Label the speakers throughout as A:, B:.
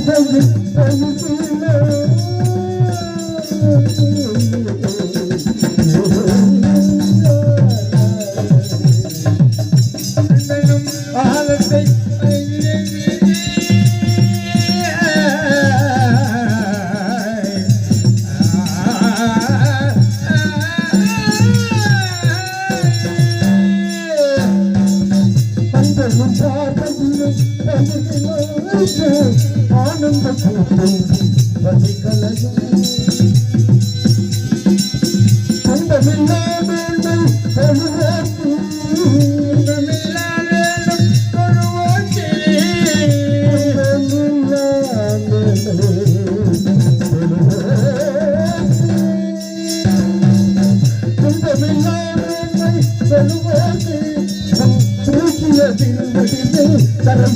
A: i'm gonna sevdim sevdiğine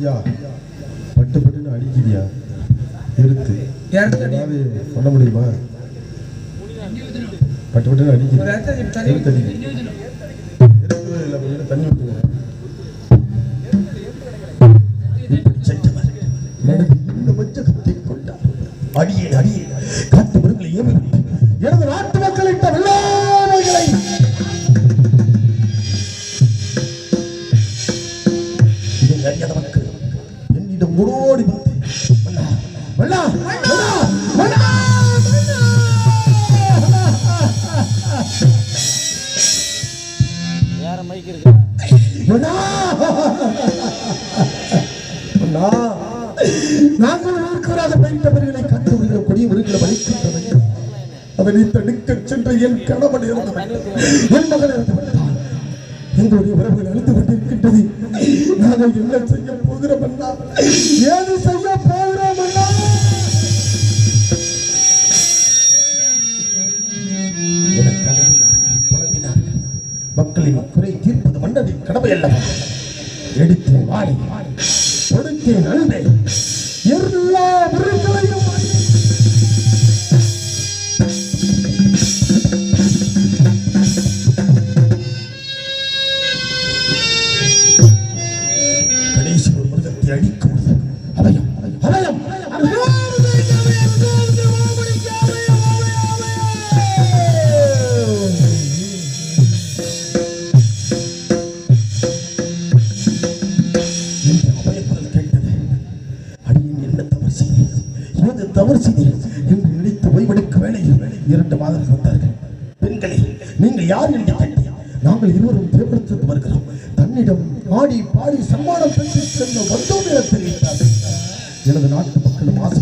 B: ஐயா பட்டு பட்டுன்னு அடிக்குதியா எடுத்து ஏதாவது பண்ண முடியுமா? பட்டு பட்டுன்னு கொஞ்சம் தண்ணி விட்டுங்க
C: வேற மைக் இருக்கு
B: நாங்கள் கண்டு அவனை தடுக்க சென்ற என் கணவன் இறந்தவன் என் மகன் இறந்து விட்டான் எங்களுடைய உறவுகள் அழுத்து கொண்டிருக்கின்றது நாங்கள் என்ன செய்ய போகிறோம் ஏது செய்ய போகிறோம்? மக்களின் குறை தீர்ப்பது மன்னரின் கடமை அல்ல எடுத்தேன் வாழை கொடுத்தேன் அன்பை எல்லா பொருட்களையும் கணேசன் ஒரு மிருகத்தை அடிக்கும் இரண்டு மாதங்கள் வந்தார்கள் பெண்களே நீங்கள் யார் என்று கேட்டு நாங்கள் இருவரும் தேவரத்திற்கு வருகிறோம். தன்னிடம் ஆடி பாடி சம்மானம் பெற்று சென்ற வந்தோம் என தெரிவித்தார்கள். எனது நாட்டு மக்களும் ஆசை